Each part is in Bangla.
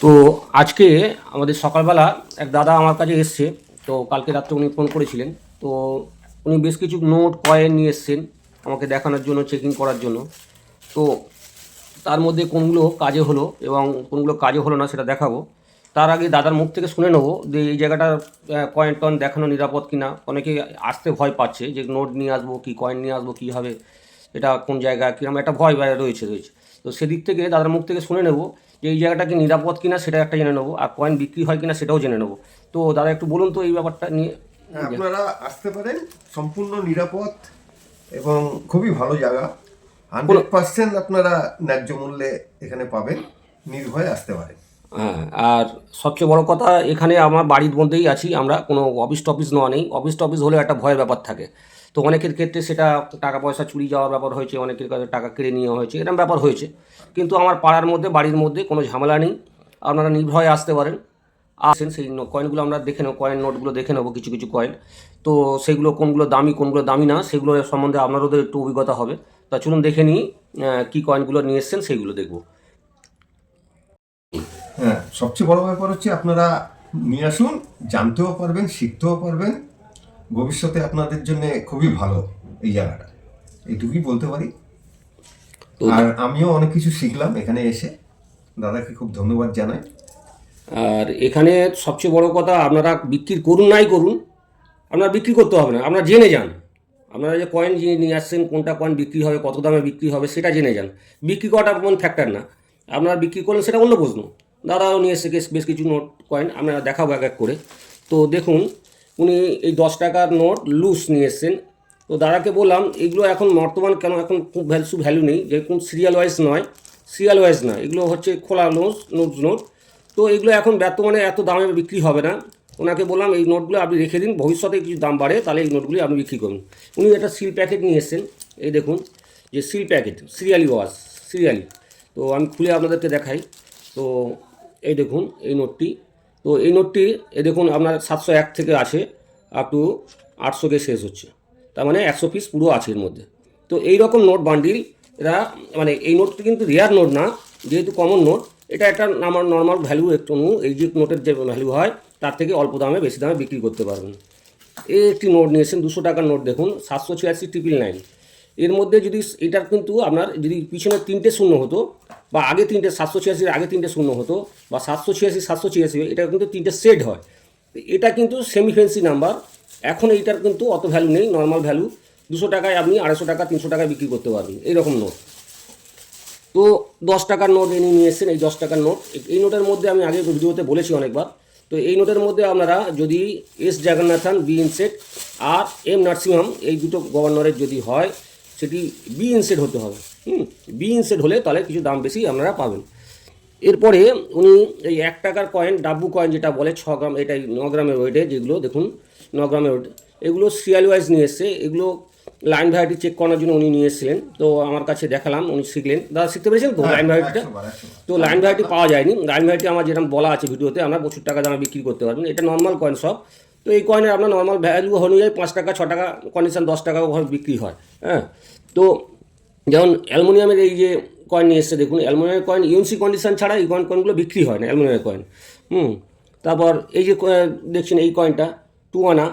তো আজকে আমাদের সকালবেলা এক দাদা আমার কাছে এসছে, তো কালকে রাত্রে উনি ফোন করেছিলেন। তো উনি বেশ কিছু নোট কয়েন নিয়ে এসছেন আমাকে দেখানোর জন্য চেকিং করার জন্য। তো তার মধ্যে কোনগুলো কাজে হলো এবং কোনগুলো কাজে হলো না সেটা দেখাবো। তার আগে দাদার মুখ থেকে শুনে নেব যে এই জায়গাটা কয়েন টয়েন দেখানো নিরাপদ কিনা। অনেকে আসতে ভয় পাচ্ছে যে নোট নিয়ে আসব কি কয়েন নিয়ে আসব, কী হবে, এটা কোন জায়গা কীরকম একটা ভয় রয়েছে রয়েছে। তো সেদিক থেকে দাদার মুখ থেকে শুনে নেব যে এই জায়গাটা কি নিরাপদ কিনা সেটা একটা জেনে নেব। আর কয়েন বিক্রি হয় কিনা সেটাও জেনে নেব। তো দাদা একটু বলুন তো এই ব্যাপারটা নিয়ে। হ্যাঁ, আপনারা আসতে পারেন। সম্পূর্ণ নিরাপদ এবং খুবই ভালো জায়গা। হান্ড্রেড পার্সেন্ট আপনারা ন্যায্য মূল্যে এখানে পাবেন। নির্ভয়ে আসতে পারেন। হ্যাঁ আর সবচেয়ে বড় কথা এখানে আমার বাড়ির মধ্যেই আছি আমরা। কোনো অফিস টফিস নেওয়া নেই। অফিস টফিস হলে একটা ভয়ের ব্যাপার থাকে। তো অনেকের ক্ষেত্রে সেটা টাকা পয়সা চুরি যাওয়ার ব্যাপার হয়েছে, অনেকের কাছে টাকা কেড়ে নেওয়া হয়েছে এরকম ব্যাপার হয়েছে। কিন্তু আমার পাড়ার মধ্যে, বাড়ির মধ্যে কোনো ঝামেলা নেই। আপনারা নির্ভয়ে আসতে পারেন। আসেন, সেই কয়েনগুলো আমরা দেখে নেব কয়েন নোটগুলো দেখে নেব, কিছু কিছু কয়েন তো সেগুলো কোনগুলো দামি কোনগুলো দামি না, সেগুলো সম্বন্ধে আপনাদেরও একটু অভিজ্ঞতা হবে। তা চলুন দেখে নিই কী কয়েনগুলো নিয়ে এসছেন, সেইগুলো দেখব। হ্যাঁ সবচেয়ে বড় ব্যাপার হচ্ছে আপনারা নিয়ে আসুন, জানতেও পারবেন, শিখতেও পারবেন। ভবিষ্যতে আপনাদের জন্য খুবই ভালো এই জায়গাটা। এইটুকুই বলতে পারি। আর আমিও অনেক কিছু শিখলাম এখানে এসে। দাদাকে খুব ধন্যবাদ জানাই। আর এখানে সবচেয়ে বড় কথা আপনারা বিক্রি করুন নাই করুন আপনারা বিক্রি করতে হবে না আপনারা জেনে যান। আপনারা যে কয়েন যিনি নিয়ে আসছেন কোনটা কয়েন বিক্রি হবে কত দামে বিক্রি হবে সেটা জেনে যান। বিক্রি করাটা কোন ফ্যাক্টর না। আপনারা বিক্রি করলেন সেটা অন্য প্রশ্ন। দাদাও নিয়ে এসে বেশ- বেশ কিছু নোট কয়েন আমরা দেখাবো এক এক করে। তো দেখুন উনি এই দশ টাকার নোট লুজ নিয়ে এসছেন। তো দাদাকে বললাম, এগুলো এখন বর্তমান কেন এখন খুব ভ্যালু ভ্যালু নেই? যেরকম সিরিয়াল ওয়াইজ নয় সিরিয়াল ওয়াইজ না এগুলো হচ্ছে খোলা নোট নোট নোট। তো এগুলো এখন বর্তমানে এত দামে বিক্রি হবে না। ওনাকে বললাম, এই নোটগুলো আপনি রেখে দিন, ভবিষ্যতে কিছু দাম বাড়ে, তাহলে এই নোটগুলি আপনি বিক্রি করুন। উনি একটা সিল প্যাকেট নিয়ে এসেছেন। এই দেখুন, যে seal packet serially wash serially তো আমি খুলে আপনাদেরকে দেখাই। তো এই দেখুন, এই নোটটি। তো এই নোটটি, এ দেখুন, আপনার সাতশো এক থেকে আছে আপ টু আটশো আটশোকে শেষ হচ্ছে। তার মানে একশো পিস পুরো আছে এর মধ্যে। তো এই রকম নোট বান্ডিল এরা মানে এই নোটটি কিন্তু রেয়ার নোট না, যেহেতু কমন নোট, এটা একটা আমার নর্মাল ভ্যালু একটু এই যে নোটের যে ভ্যালু হয়, তার থেকে অল্প দামে, বেশি দামে বিক্রি করতে পারবেন। এই একটি নোট নিয়েছেন, দুশো টাকার নোট দেখুন, সাতশো ছিয়াশি ট্রিপল নাইন এর মধ্যে যদি এটার কিন্তু আপনার যদি পিছনে তিনটে শূন্য হতো, বা আগে তিনটে সাতশো ছিয়াশির, আগে তিনটে শূন্য হতো, বা সাতশো ছিয়াশি সাতশো ছিয়াশি, এটা কিন্তু তিনটে সেট হয়। এটা কিন্তু সেমি ফেন্সি নাম্বার এখন এইটার কিন্তু অত ভ্যালু নেই নর্মাল ভ্যালু দুশো টাকায় আপনি আড়াইশো টাকা, তিনশো টাকায় বিক্রি করতে পারবেন এইরকম নোট তো দশ টাকার নোট এনে নিয়ে এসেছেন, এই দশ টাকার নোট এই নোটের মধ্যে আমি আগে ভিডিওতে বলেছি অনেকবার। তো এই নোটের মধ্যে আপনারা যদি এস জগন্নাথন বি ইনসেট আর এম নার্সিংহোম, এই দুটো গভর্নরের যদি হয় সেটি বি ইনসেট হতে হবে। হুম? বি ইনসেট হলে তাহলে কিছু দাম বেশি আপনারা পাবেন। এরপরে উনি এই এক টাকার কয়েন ডাব্বু কয়েন যেটা বলে ছ গ্রাম এটাই ন গ্রামের ওয়েটে যেগুলো দেখুন ন গ্রামের ওয়েট এগুলো সিরিয়াল ওয়াইজ নিয়ে এসছে। এগুলো লাইন ভ্যারাইটি চেক করার জন্য উনি নিয়ে এসেছিলেন। তো আমার কাছে দেখালাম উনি শিখলেন। দাদা শিখতে পেরেছেন তো লাইন ভ্যারাইটিটা। তো লাইন ভ্যারাইটি পাওয়া যায়নি। লাইন ভ্যারাইটি আমার যেরকম বলা আছে ভিডিওতে আমরা প্রচুর টাকা দামে বিক্রি করতে পারবেন এটা নর্মাল কয়েন সব তো এই কয়েনের আপনার নর্মাল ভ্যালু অনুযায়ী পাঁচ টাকা ছ টাকা কন্ডিশন দশ টাকা বিক্রি হয়। হ্যাঁ? তো যেমন অ্যালুমিনিয়ামের এই যে কয়েন নিয়ে এসছে, দেখুন, অ্যালুমিনিয়ামের কয়েন ইউএনসি কন্ডিশন ছাড়া এই কয়েন কয়েনগুলো বিক্রি হয় না, অ্যালুমিনিয়ামের কয়েন হুম। তারপর এই যে দেখছেন এই কয়েনটা টু আনা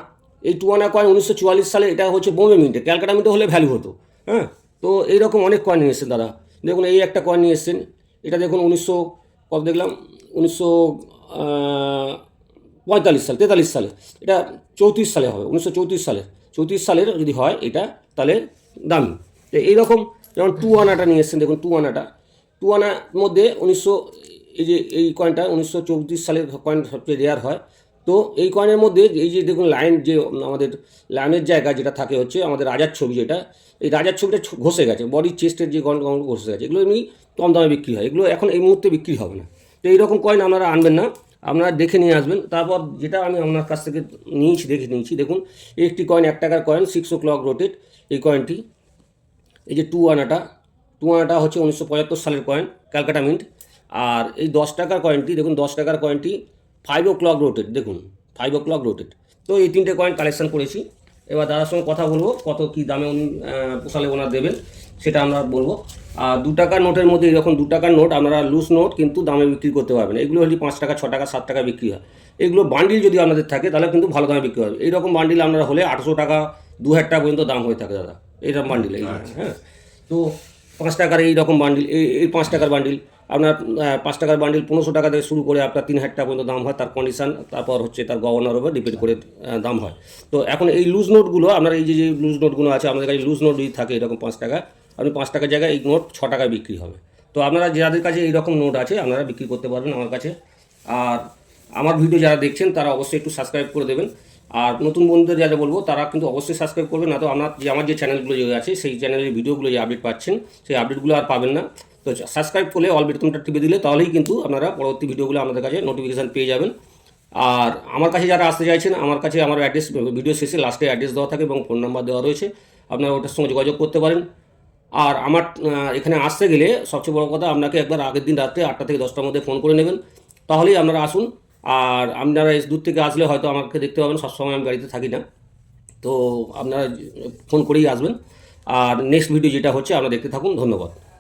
এই টু আনা কয়েন উনিশশো চুয়াল্লিশ সালে এটা হচ্ছে বোম্বে মিন্টে, ক্যালকাটা মিন্টে হলে ভ্যালু হতো হ্যাঁ। তো এইরকম অনেক কয়েন নিয়ে এসেছেন দাদা দেখুন, এই একটা কয়েন নিয়ে এসেছেন, এটা দেখুন উনিশশো, কত দেখলাম? উনিশশো পঁয়তাল্লিশ সাল, তেতাল্লিশ সালে, এটা চৌত্রিশ সালে হবে, উনিশশো চৌত্রিশ সালে, চৌত্রিশ সালের যদি হয় এটা, তাহলে দামি। তো এইরকম যেমন টু আনাটা নিয়ে এসছেন, দেখুন টু আনাটা টু আনার মধ্যে উনিশশো, এই যে এই কয়েনটা উনিশশো চৌত্রিশ সালের কয়েন সবচেয়ে রেয়ার হয়। তো এই কয়েনের মধ্যে এই যে দেখুন লাইন যে, আমাদের লাইনের জায়গা যেটা থাকে হচ্ছে আমাদের রাজার ছবি যেটা, এই রাজার ছবিটা ঘষে গেছে। বডি চেস্টের যে গন ঘষে গেছে, এগুলো এমনি কম দামে বিক্রি হয়। এগুলো এখন এই মুহূর্তে বিক্রি হবে না। তো এইরকম কয়েন আপনারা আনবেন না। আপনারা দেখে নিয়ে আসবেন। তারপর যেটা আমি আপনার কাছ থেকে নিয়েছি, দেখে নিয়েছি। দেখুন, একটি কয়েন এক টাকার coin six o'clock rotate এই কয়েনটি এই যে টু আনাটা টু আনাটা হচ্ছে উনিশশো পঁচাত্তর সালের কয়েন ক্যালকাটা মিন্ট। আর এই দশ টাকার কয়েনটি দেখুন, দশ টাকার কয়েনটি ফাইভ ও ক্লক রোটেড দেখুন ফাইভ ও ক্লক রোটেড তো এই তিনটে কয়েন কালেকশন করেছি। এবার দাদার সঙ্গে কথা বলব, কত কী দামে উনি পোষালে ওনার দেবেন, সেটা আমরা বলব। আর দু টাকার নোটের মধ্যে এরকম দু টাকার নোট আপনারা লুজ নোট কিন্তু দামে বিক্রি করতে পারবেন। এগুলো হলে পাঁচ টাকা, ছ টাকা, সাত টাকা বিক্রি হয়। এগুলো বান্ডিল যদি আপনাদের থাকে, তাহলে কিন্তু ভালো দামে বিক্রি হবে। এইরকম বান্ডিল আপনারা হলে আটশো টাকা, দু হাজার টাকা পর্যন্ত দাম হয়ে থাকে, দাদা। এইরকম বান্ডিল এই হ্যাঁ। তো পাঁচ টাকার এই রকম বান্ডিল এই এই পাঁচ টাকার বান্ডিল আপনার পাঁচ টাকার বান্ডিল পনেরোশো টাকা থেকে শুরু করে আপনার তিন হাজার টাকা পর্যন্ত দাম হয় তার কন্ডিশন তারপর হচ্ছে তার গভর্নর ওপর ডিপেন্ড করে দাম হয়। তো এখন এই লুজ নোটগুলো আপনার এই যে যে লুজ নোটগুলো আছে আমাদের কাছে লুজ নোট যদি থাকে এরকম পাঁচ টাকা আপনি পাঁচ টাকার জায়গায় এই নোট ছ টাকায় বিক্রি হবে। তো আপনারা যাদের কাছে এইরকম নোট আছে আপনারা বিক্রি করতে পারবেন আমার কাছে। আর আমার ভিডিও যারা দেখছেন তারা অবশ্যই একটু সাবস্ক্রাইব করে দেবেন। আর নতুন বন্ধুদের যারা বলব, তারা কিন্তু অবশ্যই সাবস্ক্রাইব করবেন না তো আমার যে আমার যে চ্যানেলগুলো যে আছে, সেই চ্যানেলের ভিডিওগুলো যে আপডেট পাচ্ছেন, সেই আপডেটগুলো আর পাবেন না। তো সাবস্ক্রাইব করলে অল বেতনটা টিপে দিলে, তাহলেই কিন্তু আপনারা পরবর্তী ভিডিওগুলো আমাদের কাছে নোটিফিকেশান পেয়ে যাবেন। আর আমার কাছে যারা আসতে চাইছেন, আমার কাছে আমার অ্যাড্রেস ভিডিও শেষে লাস্টে অ্যাড্রেস দেওয়া থাকে এবং ফোন নাম্বার দেওয়া রয়েছে, আপনারা ওটার সঙ্গে যোগাযোগ করতে পারেন। আর আমার এখানে আসতে গেলে সবচেয়ে বড় কথা, আপনাকে একবার আগের দিন রাত্রে আটটা থেকে দশটার মধ্যে ফোন করে নেবেন। তাহলেই আপনারা আসুন আর আপনারা দূর থেকে আসলে হয়তো আমাকে দেখতে পাবেন, সবসময় আমি গাড়িতে থাকি না। তো আপনারা ফোন করেই আসবেন। আর নেক্সট ভিডিও যেটা হচ্ছে আপনারা দেখতে থাকুন। ধন্যবাদ।